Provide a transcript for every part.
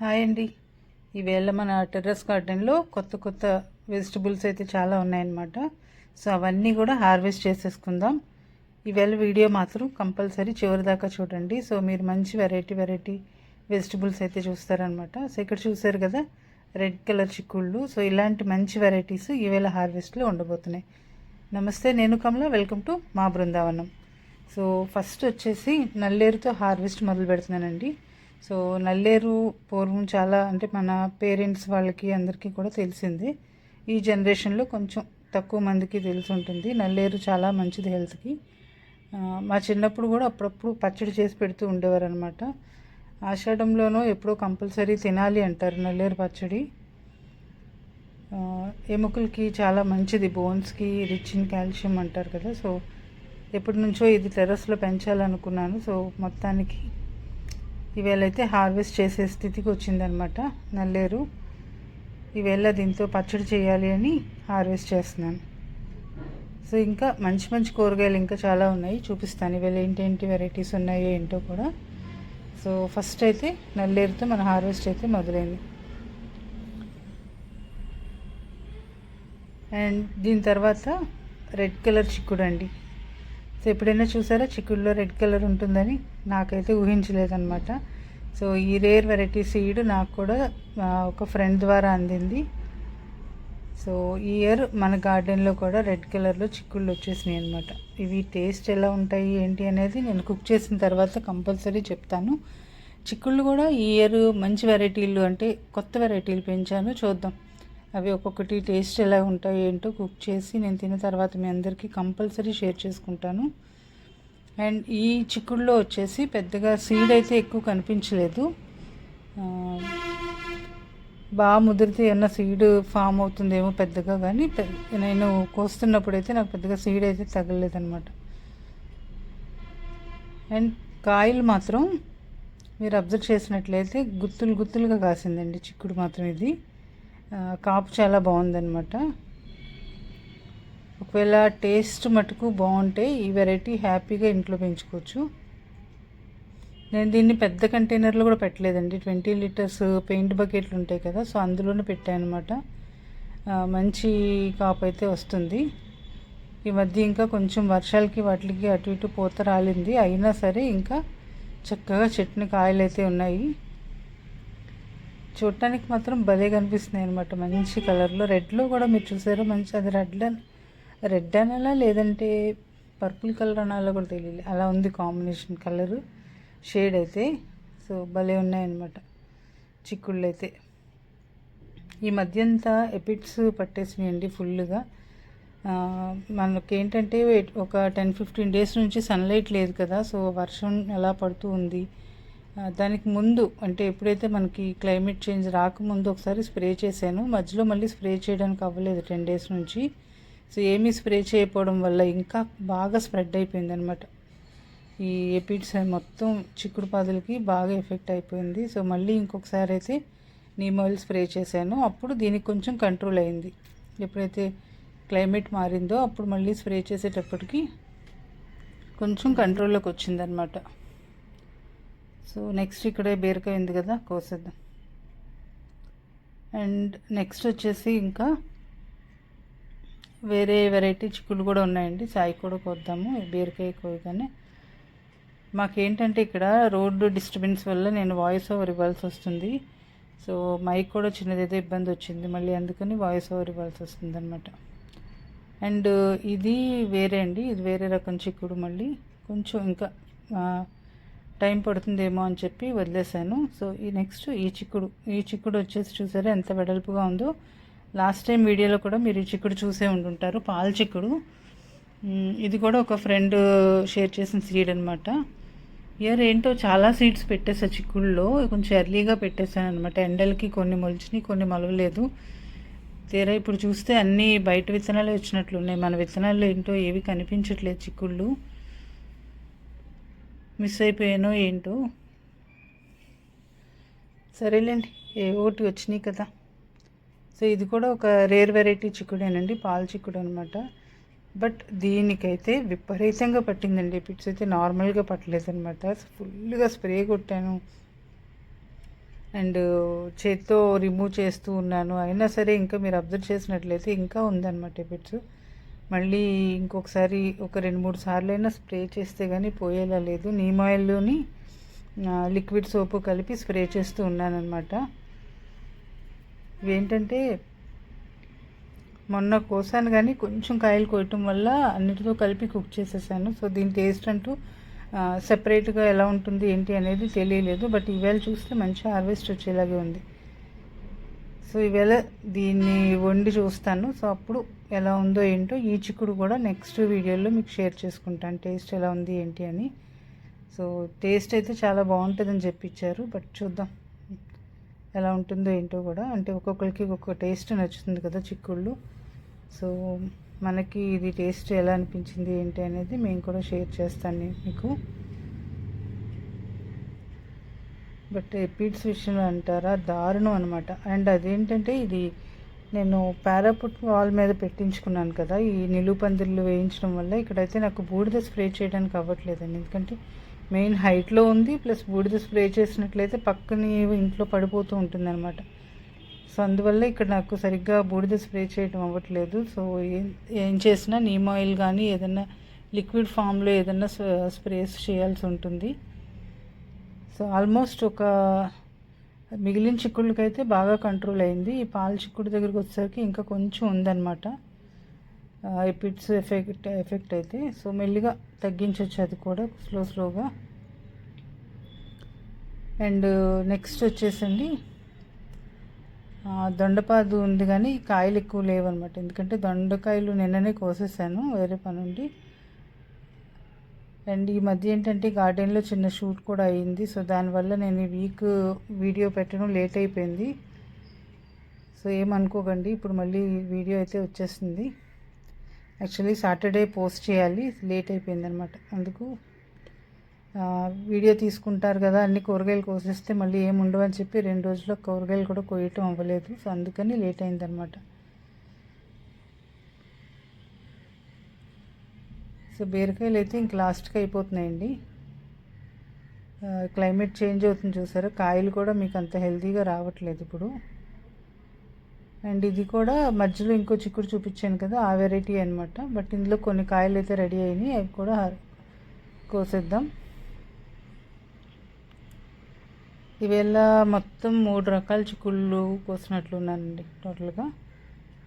Hi అండి. ఈవేళ మన టెర్రస్ గార్డెన్లో కొత్త కొత్త వెజిటబుల్స్ అయితే చాలా ఉన్నాయన్నమాట. సో అవన్నీ కూడా హార్వెస్ట్ చేసేసుకుందాం. ఈవేళ వీడియో మాత్రం కంపల్సరీ చివరి దాకా చూడండి. సో మీరు మంచి వెరైటీ వెరైటీ వెజిటబుల్స్ అయితే చూస్తారనమాట సో ఇక్కడ చూసారు కదా రెడ్ కలర్ చిక్కుళ్ళు. సో ఇలాంటి మంచి వెరైటీస్ ఈవేళ హార్వెస్ట్లో ఉండబోతున్నాయి. నమస్తే నేను కమల. వెల్కమ్ టు మా బృందావనం. సో ఫస్ట్ వచ్చేసి నల్లేరుతో హార్వెస్ట్ మొదలు పెడుతున్నానండి. సో నల్లేరు పూర్వం చాలా అంటే మన పేరెంట్స్ వాళ్ళకి అందరికీ కూడా తెలిసిందే. ఈ జనరేషన్లో కొంచెం తక్కువ మందికి తెలిసి ఉంటుంది. నల్లేరు చాలా మంచిది హెల్త్కి. మా చిన్నప్పుడు కూడా అప్పుడప్పుడు పచ్చడి చేసి పెడుతూ ఉండేవారు అనమాట ఆషాఢంలోనో ఎప్పుడో కంపల్సరీ తినాలి అంటారు నల్లేరు పచ్చడి. ఎముకలకి చాలా మంచిది బోన్స్కి రిచ్ ఇన్ కాల్షియం అంటారు కదా. సో ఎప్పటి నుంచో ఇది టెర్రస్లో పెంచాలనుకున్నాను. సో మొత్తానికి ఈవేళ అయితే హార్వెస్ట్ చేసే స్థితికి వచ్చిందనమాట నల్లేరు ఈవేళ దీంతో పచ్చడి చేయాలి అని హార్వెస్ట్ చేస్తున్నాను. సో ఇంకా మంచి మంచి కూరగాయలు ఇంకా చాలా ఉన్నాయి చూపిస్తాను. ఈవేళ ఏంటేంటి వెరైటీస్ ఉన్నాయో ఏంటో కూడా. సో ఫస్ట్ అయితే నల్లేరుతో మన హార్వెస్ట్ అయితే మొదలైంది. అండ్ దీని తర్వాత రెడ్ కలర్ చిక్కుడు అండి. సో ఎప్పుడైనా చూసారా చిక్కుడులో రెడ్ కలర్ ఉంటుందని? నాకైతే ఊహించలేదన్నమాట. సో ఈ రేర్ వెరైటీ సీడ్ నాకు కూడా ఒక ఫ్రెండ్ ద్వారా అందింది. సో ఈ ఇయర్ మన గార్డెన్లో కూడా రెడ్ కలర్లో చిక్కుళ్ళు వచ్చేసినాయి అనమాట ఇవి టేస్ట్ ఎలా ఉంటాయి ఏంటి అనేది నేను కుక్ చేసిన తర్వాత కంపల్సరీ చెప్తాను. చిక్కుళ్ళు కూడా ఈ ఇయర్ మంచి వెరైటీలు అంటే కొత్త వెరైటీలు పెంచాను చూద్దాం. అవి ఒక్కొక్కటి టేస్ట్ ఎలా ఉంటాయి ఏంటో కుక్ చేసి నేను తిన్న తర్వాత మీ అందరికీ కంపల్సరీ షేర్ చేసుకుంటాను. అండ్ ఈ చిక్కుడులో వచ్చేసి పెద్దగా సీడ్ అయితే ఎక్కువ కనిపించలేదు. బాగా ముదిరితే ఏమన్నా సీడ్ ఫామ్ అవుతుందేమో పెద్దగా కానీ నేను కోస్తున్నప్పుడు అయితే నాకు పెద్దగా సీడ్ అయితే తగలలేదన్నమాట. అండ్ కాయలు మాత్రం మీరు అబ్జర్వ్ చేసినట్లయితే గుత్తులు గుత్తులుగా కాసిందండి చిక్కుడు మాత్రం ఇది. కాపు చాలా బాగుందనమాట ఒకవేళ టేస్ట్ మటుకు బాగుంటే ఈ వెరైటీ హ్యాపీగా ఇంట్లో పెంచుకోవచ్చు. నేను దీన్ని పెద్ద కంటైనర్లో కూడా పెట్టలేదండి. ట్వంటీ లీటర్స్ పెయింట్ బకెట్లు ఉంటాయి కదా సో అందులోనే పెట్టాను అనమాట మంచి కాపు అయితే వస్తుంది. ఈ మధ్య ఇంకా కొంచెం వర్షాలకి వాటికి అటు ఇటు పూత రాలింది. అయినా సరే ఇంకా చక్కగా చెట్టుని కాయలు అయితే ఉన్నాయి. చూడటానికి మాత్రం భలే కనిపిస్తున్నాయి అనమాట మంచి కలర్లో. రెడ్లో కూడా మీరు చూసారో? మంచి అది రెడ్ రెడ్ అనాలా లేదంటే పర్పుల్ కలర్ అనాలో కూడా తెలియదు అలా ఉంది కాంబినేషన్ కలరు. షేడ్ అయితే సో భలే ఉన్నాయన్నమాట. చిక్కుళ్ళు అయితే ఈ మధ్య అంతా ఎపిడ్స్ పట్టేసినాయండి ఫుల్గా ఆ, మనకి ఏంటంటే ఒక టెన్ ఫిఫ్టీన్ డేస్ నుంచి సన్లైట్ లేదు కదా సో వర్షం ఎలా పడుతూ ఉంది. దానికి ముందు అంటే ఎప్పుడైతే మనకి క్లైమేట్ చేంజ్ రాకముందు ఒకసారి స్ప్రే చేశాను మధ్యలో మళ్ళీ స్ప్రే చేయడానికి అవ్వలేదు టెన్ డేస్ నుంచి. సో ఏమీ స్ప్రే చేయకపోవడం వల్ల ఇంకా బాగా స్ప్రెడ్ అయిపోయింది అనమాట ఈ ఎపిడ్స్ మొత్తం చిక్కుడు పాదులకి బాగా ఎఫెక్ట్ అయిపోయింది. సో మళ్ళీ ఇంకొకసారి అయితే నీమ్ ఆయిల్ స్ప్రే చేశాను. అప్పుడు దీనికి కొంచెం కంట్రోల్ అయింది. ఎప్పుడైతే క్లైమేట్ మారిందో అప్పుడు మళ్ళీ స్ప్రే చేసేటప్పటికి కొంచెం కంట్రోల్లోకి వచ్చిందనమాట సో నెక్స్ట్ ఇక్కడే బీరకాయ ఉంది కదా కోసేద్దాం. అండ్ నెక్స్ట్ వచ్చేసి ఇంకా వేరే వెరైటీ చిక్కులు కూడా ఉన్నాయండి. సాయి కూడా కోద్దాము. బీరకాయ కోయగానే. మాకేంటంటే ఇక్కడ రోడ్డు డిస్టర్బెన్స్ వల్ల నేను వాయిస్ ఓవర్ ఇవ్వాల్సి వస్తుంది. సో మైక్ కూడా చిన్నదేదో ఇబ్బంది వచ్చింది. మళ్ళీ అందుకని వాయిస్ ఓవర్ ఇవ్వాల్సి వస్తుంది అనమాట అండ్ ఇది వేరే అండి. ఇది వేరే రకం చిక్కుడు మళ్ళీ. కొంచెం ఇంకా టైం పడుతుందేమో అని చెప్పి వదిలేశాను. సో ఈ నెక్స్ట్ ఈ చిక్కుడు ఈ చిక్కుడు వచ్చేసి చూసారా ఎంత వెడల్పుగా ఉందో. లాస్ట్ టైం వీడియోలో కూడా మీరు ఈ చిక్కుడు చూసే ఉంటుంటారు పాల చిక్కుడు. ఇది కూడా ఒక ఫ్రెండ్ షేర్ uh, చేసిన సీడ్ అనమాట ఇయర్ ఏంటో చాలా సీడ్స్ పెట్టేసా చిక్కుల్లో కొంచెం ఎర్లీగా పెట్టేశాను అనమాట ఎండలకి కొన్ని మొలిచినాయి కొన్ని మొలవలేదు. తీరా ఇప్పుడు చూస్తే అన్నీ బయట విత్తనాలే వచ్చినట్లు ఉన్నాయి. మన విత్తనాలు ఏంటో ఏవి కనిపించట్లేదు చిక్కుళ్ళు. మిస్ అయిపోయానో ఏంటో. సరేలేండి ఏ ఒకటి వచ్చినాయి కదా. సో ఇది కూడా ఒక రేర్ వెరైటీ చిక్కుడేనండి పాల చిక్కుడు అనమాట బట్ దీనికైతే విపరీతంగా పట్టిందండి పిట్స్ అయితే నార్మల్గా పట్టలేదు అనమాట ఫుల్గా స్ప్రే కొట్టాను. అండ్ చేత్తో రిమూవ్ చేస్తూ ఉన్నాను. అయినా సరే ఇంకా మీరు అబ్జర్వ్ చేసినట్లయితే ఇంకా ఉందన్నమాట పిట్స్. మళ్ళీ ఇంకొకసారి ఒక రెండు మూడు సార్లు అయినా స్ప్రే చేస్తే కానీ పోయేలా లేదు. నీమ్ ఆయిల్లోని లిక్విడ్ సోపు కలిపి స్ప్రే చేస్తూ ఉన్నానమాట ఇవేంటంటే మొన్న కోసాను కానీ కొంచెం కాయలు కోయటం వల్ల అన్నిటితో కలిపి కుక్ చేసేసాను. సో దీని టేస్ట్ అంటూ సెపరేట్గా ఎలా ఉంటుంది ఏంటి అనేది తెలియలేదు. బట్ ఈవేళ చూస్తే మంచి హార్వెస్ట్ వచ్చేలాగే ఉంది. సో ఈవేళ దీన్ని వండి చూస్తాను. సో అప్పుడు ఎలా ఉందో ఏంటో ఈ చిక్కుడు కూడా నెక్స్ట్ వీడియోలో మీకు షేర్ చేసుకుంటాను. టేస్ట్ ఎలా ఉంది ఏంటి అని. సో టేస్ట్ అయితే చాలా బాగుంటుందని చెప్పించారు బట్ చూద్దాం. ఎలా ఉంటుందో ఏంటో కూడా. అంటే ఒక్కొక్కరికి ఒక్కొక్క టేస్ట్ నచ్చుతుంది కదా చిక్కుళ్ళు. సో మనకి ఇది టేస్ట్ ఎలా అనిపించింది ఏంటి అనేది మేము కూడా షేర్ చేస్తాను మీకు. బట్ ఎపిడ్స్ విషయంలో అంటారా? దారుణం అనమాట అండ్ అదేంటంటే ఇది నేను పారాపుట్ వాల్ మీద పెట్టించుకున్నాను కదా ఈ నిలుపందిళ్ళు వేయించడం వల్ల ఇక్కడైతే నాకు బూడిద స్ప్రే చేయడానికి అవ్వట్లేదండి. ఎందుకంటే మెయిన్ హైట్లో ఉంది ప్లస్ బూడిద స్ప్రే చేసినట్లయితే పక్కని ఇంట్లో పడిపోతూ ఉంటుంది అనమాట సో అందువల్ల ఇక్కడ నాకు సరిగ్గా బూడిద స్ప్రే చేయడం అవ్వట్లేదు. సో ఏం ఏం చేసినా నీమ్ ఆయిల్ కానీ ఏదైనా లిక్విడ్ ఫామ్లో ఏదైనా స్ప్రేస్ చేయాల్సి ఉంటుంది. సో ఆల్మోస్ట్ ఒక మిగిలిన చిక్కుళ్ళకైతే బాగా కంట్రోల్ అయింది. ఈ పాల చిక్కుడు దగ్గరికి వచ్చేసరికి ఇంకా కొంచెం ఉందన్నమాట. ఎపిడ్స్ ఎఫెక్ట్ ఎఫెక్ట్ అయితే సో మెల్లిగా తగ్గించవచ్చు అది కూడా స్లో స్లోగా. అండ్ నెక్స్ట్ వచ్చేసండి దొండపాదు ఉంది కానీ కాయలు ఎక్కువ లేవన్నమాట. ఎందుకంటే దొండకాయలు నిన్ననే కోసేసాను వేరే పని ఉండి అండ్ ఈ మధ్య ఏంటంటే గార్డెన్లో చిన్న షూట్ కూడా అయ్యింది సో దానివల్ల నేను ఈ వీక్ వీడియో పెట్టడం లేట్ అయిపోయింది. సో ఏమనుకోకండి ఇప్పుడు మళ్ళీ వీడియో అయితే వచ్చేస్తుంది యాక్చువల్లీ సాటర్డే పోస్ట్ చేయాలి లేట్ అయిపోయింది అనమాట అందుకు వీడియో తీసుకుంటారు కదా అన్ని కూరగాయలు కోసేస్తే మళ్ళీ ఏమి ఉండవు అని చెప్పి రెండు రోజుల్లో కూరగాయలు కూడా కోయటం అవ్వలేదు. సో అందుకని లేట్ అయిందనమాట. సో బీరకాయలు అయితే ఇంక లాస్ట్కి అయిపోతున్నాయండి. క్లైమేట్ చేంజ్ అవుతుంది చూసారా? కాయలు కూడా మీకు అంత హెల్తీగా రావట్లేదు ఇప్పుడు. అండ్ ఇది కూడా మధ్యలో ఇంకో చిక్కుడు చూపించాను కదా ఆ వెరైటీ అనమాట బట్ ఇందులో కొన్ని కాయలు అయితే రెడీ అయినాయి అవి కూడా కోసేద్దాం. ఇవేళ మొత్తం మూడు రకాల చిక్కుళ్ళు కోసినట్లున్నానండి టోటల్గా.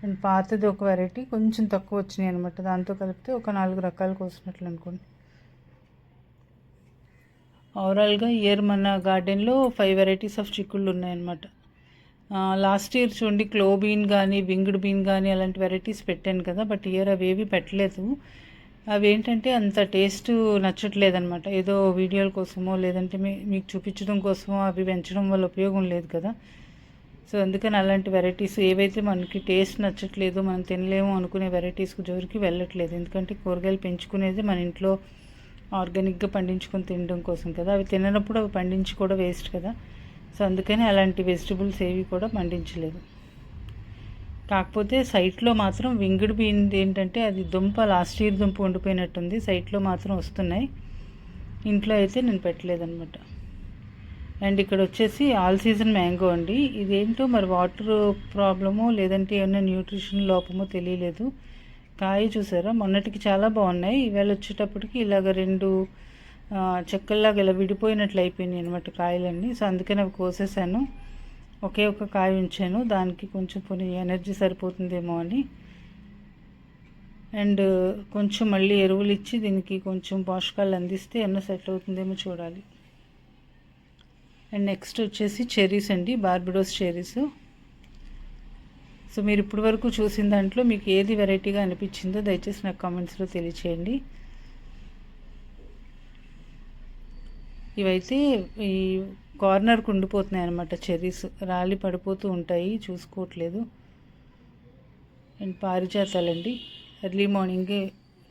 అండ్ పాతది ఒక వెరైటీ కొంచెం తక్కువ వచ్చినాయి అనమాట దాంతో కలిపితే ఒక నాలుగు రకాలు కోసినట్లు అనుకోండి. ఓవరాల్గా ఇయర్ మన గార్డెన్లో ఫైవ్ వెరైటీస్ ఆఫ్ చిక్కుళ్ళు ఉన్నాయన్నమాట. లాస్ట్ ఇయర్ చూడండి క్లో బీన్ కానీ వింగ్డ్ బీన్ కానీ అలాంటి వెరైటీస్ పెట్టాను కదా బట్ ఇయర్ అవి ఏవి పెట్టలేదు. అవి ఏంటంటే అంత టేస్ట్ నచ్చట్లేదనమాట ఏదో వీడియోల కోసమో లేదంటే మీకు చూపించడం కోసమో అవి పెంచడం వల్ల ఉపయోగం లేదు కదా. సో అందుకని అలాంటి వెరైటీస్ ఏవైతే మనకి టేస్ట్ నచ్చట్లేదు మనం తినలేము అనుకునే వెరైటీస్కి జోరికి వెళ్ళట్లేదు. ఎందుకంటే కూరగాయలు పెంచుకునేది మన ఇంట్లో ఆర్గానిక్గా పండించుకొని తినడం కోసం కదా. అవి తిననప్పుడు అవి పండించి కూడా వేస్ట్ కదా. సో అందుకని అలాంటి వెజిటబుల్స్ ఏవి కూడా పండించలేదు. కాకపోతే సైట్లో మాత్రం వింగిడి బీన్ ఏంటంటే అది దుంప లాస్ట్ ఇయర్ దుంప ఉండిపోయినట్టుంది సైట్లో మాత్రం వస్తున్నాయి. ఇంట్లో అయితే నేను పెట్టలేదనమాట అండ్ ఇక్కడ వచ్చేసి ఆల్ సీజన్ మ్యాంగో అండి. ఇదేంటో మరి వాటర్ ప్రాబ్లమో లేదంటే ఏమైనా న్యూట్రిషన్ లోపమో తెలియలేదు. కాయ చూసారా? మొన్నటికి చాలా బాగున్నాయి. ఈవేళ వచ్చేటప్పటికి ఇలాగ రెండు చెక్కల్లాగా ఇలా విడిపోయినట్లు అయిపోయినాయి అనమాట కాయలన్నీ. సో అందుకని అవి కోసేసాను. ఒకే ఒక కాయ ఉంచాను. దానికి కొంచెం కొన్ని ఎనర్జీ సరిపోతుందేమో అని. అండ్ కొంచెం మళ్ళీ ఎరువులు ఇచ్చి దీనికి కొంచెం పోషకాలు అందిస్తే ఎన్నో సెట్ అవుతుందేమో చూడాలి. అండ్ నెక్స్ట్ వచ్చేసి చెరీస్ అండి. బార్బిడోస్ చెరీస్ సో మీరు ఇప్పటి వరకు చూసిన దాంట్లో మీకు ఏది వెరైటీగా అనిపించిందో దయచేసి నాకు కామెంట్స్లో తెలియచేయండి. ఇవైతే ఈ కార్నర్కి ఉండిపోతున్నాయి అనమాట చెర్రీస్. రాలి పడిపోతూ ఉంటాయి చూసుకోవట్లేదు. అండ్ పారిజాతాలండి. ఎర్లీ మార్నింగే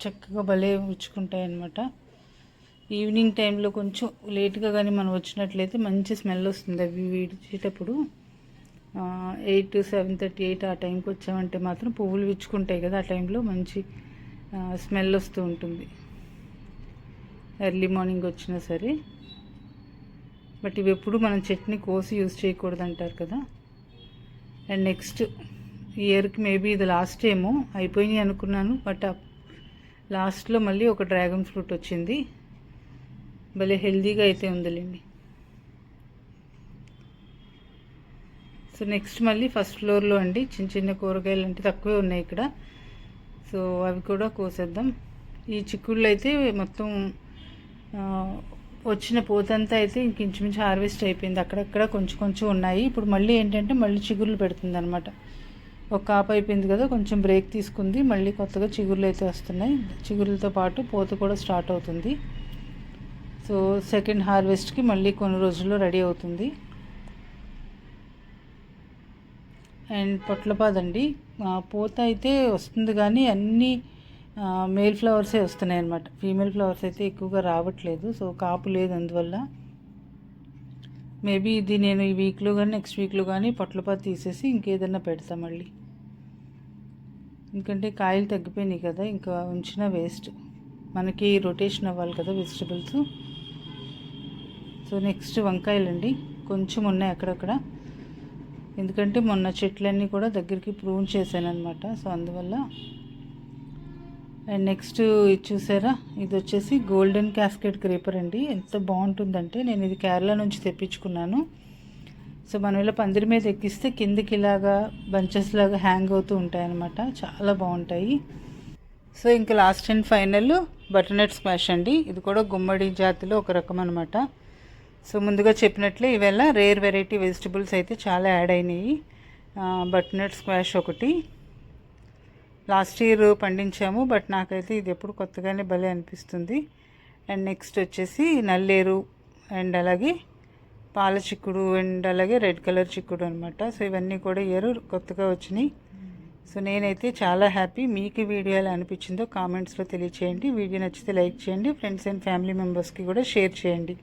చక్కగా భలే ఉచ్చుకుంటాయి అనమాట ఈవినింగ్ టైంలో కొంచెం లేట్గా కానీ మనం వచ్చినట్లయితే మంచి స్మెల్ వస్తుంది అవి విడిచేటప్పుడు. ఎయిట్ సెవెన్ థర్టీ ఎయిట్ ఆ టైంకి వచ్చామంటే మాత్రం పువ్వులు విచ్చుకుంటాయి కదా ఆ టైంలో మంచి స్మెల్ వస్తూ ఉంటుంది. ఎర్లీ మార్నింగ్ వచ్చినా సరే. బట్ ఇవి ఎప్పుడు మనం చట్నీ కోసి యూజ్ చేయకూడదు అంటారు కదా. అండ్ నెక్స్ట్ ఇయర్కి మేబీ ఇది లాస్ట్ ఏమో అయిపోయినాయి అనుకున్నాను బట్ లాస్ట్లో మళ్ళీ ఒక డ్రాగన్ ఫ్రూట్ వచ్చింది. భలే హెల్దీగా అయితే ఉందిలేండి. సో నెక్స్ట్ మళ్ళీ ఫస్ట్ ఫ్లోర్లో అండి చిన్న చిన్న కూరగాయలు అంటే తక్కువే ఉన్నాయి ఇక్కడ. సో అవి కూడా కోసేద్దాం. ఈ చిక్కుళ్ళు అయితే మొత్తం వచ్చిన పూతంతా అయితే ఇంక ఇంచుమించు హార్వెస్ట్ అయిపోయింది. అక్కడక్కడ కొంచెం కొంచెం ఉన్నాయి. ఇప్పుడు మళ్ళీ ఏంటంటే మళ్ళీ చిగుర్లు పెడుతుంది అనమాట ఒక కాపు అయిపోయింది కదా కొంచెం బ్రేక్ తీసుకుంది. మళ్ళీ కొత్తగా చిగుర్లు అయితే వస్తున్నాయి. చిగుర్లతో పాటు పూత కూడా స్టార్ట్ అవుతుంది. సో సెకండ్ హార్వెస్ట్కి మళ్ళీ కొన్ని రోజుల్లో రెడీ అవుతుంది. అండ్ పొట్లపాదండి. ఆ, పూత అయితే వస్తుంది కానీ అన్నీ మేల్ ఫ్లవర్సే వస్తున్నాయి అన్నమాట. ఫీమేల్ ఫ్లవర్స్ అయితే ఎక్కువగా రావట్లేదు సో కాపు లేదు అందువల్ల. మేబీ ఇది నేను ఈ వీక్లో కానీ నెక్స్ట్ వీక్లో కానీ పొట్లపాతి తీసేసి ఇంకేదన్నా పెడతా మళ్ళీ. ఎందుకంటే కాయలు తగ్గిపోయినాయి కదా ఇంకా ఉంచిన వేస్ట్ మనకి రొటేషన్ అవ్వాలి కదా వెజిటబుల్స్ సో నెక్స్ట్ వంకాయలండి. కొంచెం ఉన్నాయి అక్కడక్కడ. ఎందుకంటే మొన్న చెట్లన్నీ కూడా దగ్గరికి ప్రూన్ చేశాను అనమాట సో అందువల్ల అండ్ నెక్స్ట్ ఇది చూసారా? ఇది వచ్చేసి గోల్డెన్ క్యాస్కెట్ క్రేపర్ అండి. ఎంత బాగుంటుందంటే నేను ఇది కేరళ నుంచి తెప్పించుకున్నాను. సో మనం ఇలా పందిరి మీద ఎక్కిస్తే కిందకి ఇలాగా బంచెస్ లాగా హ్యాంగ్ అవుతూ ఉంటాయన్నమాట. చాలా బాగుంటాయి. సో ఇంకా last and final butternut squash అండి. ఇది కూడా గుమ్మడి జాతిలో ఒక రకం అనమాట సో ముందుగా చెప్పినట్లే ఇవాళ రేర్ వెరైటీ వెజిటబుల్స్ అయితే చాలా యాడ్ అయినాయి. బటర్నట్ స్క్వాష్ ఒకటి. లాస్ట్ ఇయర్ పండించాము బట్ నాకైతే ఇది ఎప్పుడు కొత్తగానే భలే అనిపిస్తుంది. అండ్ నెక్స్ట్ వచ్చేసి నల్లేరు అండ్ అలాగే పాల చిక్కుడు అండ్ అలాగే రెడ్ కలర్ చిక్కుడు అనమాట సో ఇవన్నీ కూడా ఇయర్ కొత్తగా వచ్చినాయి. సో నేనైతే చాలా హ్యాపీ మీకు వీడియో ఎలా అనిపించిందో కామెంట్స్లో తెలియచేయండి. వీడియో నచ్చితే లైక్ చేయండి ఫ్రెండ్స్ అండ్ ఫ్యామిలీ మెంబర్స్కి కూడా షేర్ చేయండి.